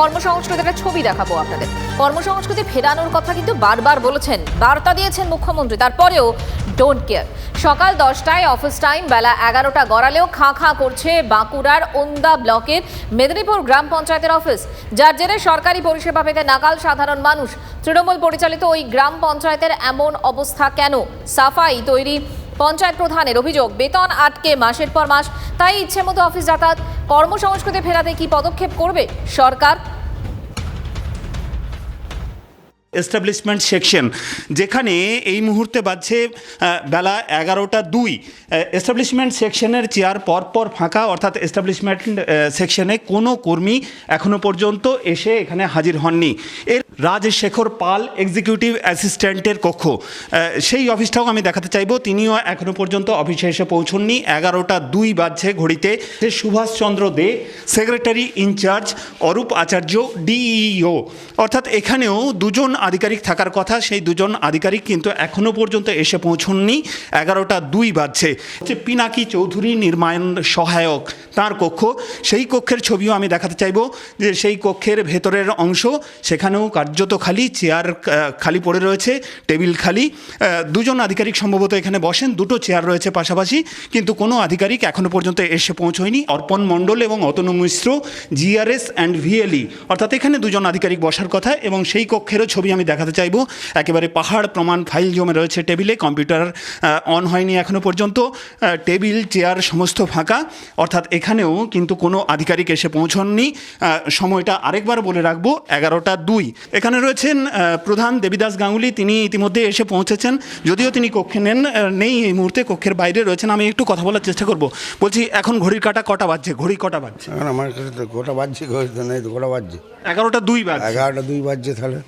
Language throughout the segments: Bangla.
কর্মসংস্কৃতির ছবি দেখাবো আপনাদের। কর্মসংস্কৃতি ফেরানোর কথা কিন্তু বারবার বলেছেন, বার্তা দিয়েছেন মুখ্যমন্ত্রী। তারপরেও ডোন্ট কেয়ার সকাল দশটায় অফিস টাইম বেলা এগারোটা গড়ালেও খাঁ খাঁ করছে বাঁকুড়ার ওন্দা ব্লকের মেদিনীপুর গ্রাম পঞ্চায়েতের অফিস যার জেরে সরকারি পরিষেবা পেতে নাকাল সাধারণ মানুষ। তৃণমূল পরিচালিত ওই গ্রাম পঞ্চায়েতের এমন অবস্থা কেন? সাফাই তৈরি পঞ্চায়েত প্রধানের অভিযোগ, বেতন আটকে মাসের পর মাস, তাই ইচ্ছে মতো অফিস যাতায়াত। কর্মসংস্কৃতি ফেরাতে কি পদক্ষেপ করবে সরকার? এস্টাবলিশমেন্ট সেকশন যেখানে এই মুহূর্তে বাজছে বেলা এগারোটা দুই। এস্টাবলিশমেন্ট সেকশনের চেয়ার পরপর ফাঁকা, অর্থাৎ এস্টাবলিশমেন্ট সেকশনে কোনো কর্মী এখনও পর্যন্ত এসে এখানে হাজির হননি। এর রাজশেখর পাল এক্সিকিউটিভ অ্যাসিস্ট্যান্টের কক্ষ। সেই অফিসটাও আমি দেখাতে চাইব। তিনিও এখনও পর্যন্ত অফিসে এসে পৌঁছননি। এগারোটা দুই বাজছে ঘড়িতে। Subhashchandra De secretary in charge Arup Acharya DEO অর্থাৎ এখানেও দুজন আধিকারিক থাকার কথা। সেই দুজন আধিকারিক কিন্তু এখনও পর্যন্ত এসে পৌঁছননি। এগারোটা দুই বাজছে। হচ্ছে পিনাকি চৌধুরী নির্মাণ সহায়ক তার কক্ষ। সেই কক্ষের ছবিও আমি দেখাতে চাইব। যে সেই কক্ষের ভেতরের অংশ, সেখানেও কার্যত খালি চেয়ার খালি পড়ে রয়েছে টেবিল খালি। দুজন আধিকারিক সম্ভবত এখানে বসেন, দুটো চেয়ার রয়েছে পাশাপাশি, কিন্তু কোনো আধিকারিক এখনও পর্যন্ত এসে পৌঁছয়নি। অর্পণ মণ্ডল এবং Atanu Mishra GRS and VLE অর্থাৎ এখানে দুজন আধিকারিক বসার কথা এবং সেই কক্ষেরও ছবি আমি দেখাতে চাইব। একেবারে পাহাড় প্রমাণ ফাইল জমে রয়েছে টেবিলে, কম্পিউটার অন হয়নি এখনও পর্যন্ত। টেবিল চেয়ার সমস্ত ফাঁকা। অর্থাৎ এখানেও কিন্তু কোনো আধিকারিক এসে পৌঁছননি। সময়টা আরেকবার বলে রাখব, এগারোটা দুই। এখানে রয়েছেন প্রধান দেবীদাস গাঙ্গুলি। তিনি ইতিমধ্যে এসে পৌঁছেছেন। যদিও তিনি কক্ষে নেন নেই এই মুহূর্তে কক্ষের বাইরে রয়েছেন। আমি একটু কথা বলার চেষ্টা করব। বলছি এখন ঘড়ির কাটা কটা বাজছে? ঘড়ি কটা বাজছে? এখন আমার কাছে তো গোটা বাজছে নেই গোটা বাজছে? এগারোটা দুই বাজছে। এগারোটা দুই বাজছে তাহলে।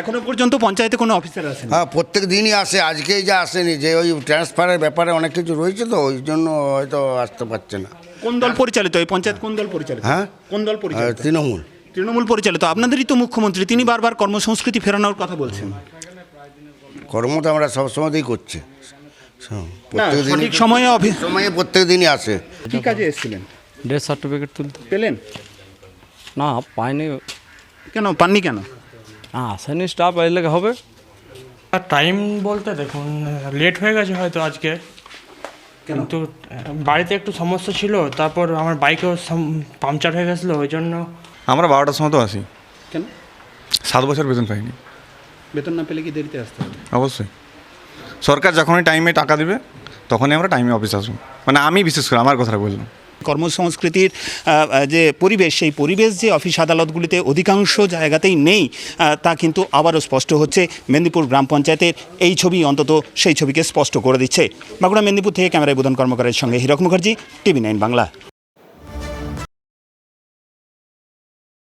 এখনও পর্যন্ত পঞ্চায়েতে কোনো অফিসার আছেন হ্যাঁ প্রত্যেক দিনই আসে আজকেই যা আসেনি যে ওই ট্রান্সফারের ব্যাপারে অনেক কিছু রয়েছে তো ওই জন্য হয়তো আসতে পারছে না। কোন দল পরিচালিত? এই পঞ্চায়েত কোন দল পরিচালিত? হ্যাঁ? কোন দল পরিচালিত? তৃণমূল। তৃণমূল পরিচালিত আপনাদেরই তো মুখ্যমন্ত্রী তিনি বারবার কর্মসংস্কৃতি ফেরানোর কথা বলছেন। কর্ম তো আমরা সবসময়তেই করছি। প্রত্যেক সময়ে সময়ে প্রত্যেক দিনই আসে। কি কাজে এসেছিলেন? ডেথ সার্টিফিকেট তুলতে। পেলেন? না পাইনি। কেন পাননি কেন? না আসেনি স্টাফ এলে হবে। আর টাইম বলতে দেখুন লেট হয়ে গেছে হয়তো আজকে। কিন্তু বাড়িতে একটু সমস্যা ছিল তারপর আমার বাইকেও পাংচার হয়ে গেছিল ওই জন্য আমরা বারোটার সময় তো আসি। কেন? সাত বছর বেতন পাইনি। বেতন না পেলে কি দেরিতে আসতে হবে? অবশ্যই। সরকার যখনই টাইমে টাকা দেবে তখনই আমরা টাইমে অফিস আসব। মানে আমি বিশেষ করে আমার কথাটা বললাম। কর্মসংস্কৃতির যে পরিবেশ সেই পরিবেশ যে অফিস আদালতগুলিতে অধিকাংশ জায়গাতেই নেই তা কিন্তু আবারও স্পষ্ট হচ্ছে। মেদিনীপুর গ্রাম পঞ্চায়েতের এই ছবি অন্তত সেই ছবিকে স্পষ্ট করে দিচ্ছে। বাঁকুড়া মেদিনীপুর থেকে ক্যামেরায় বোধন কর্মকারের সঙ্গে হীরক মুখার্জি টিভি নাইন বাংলা।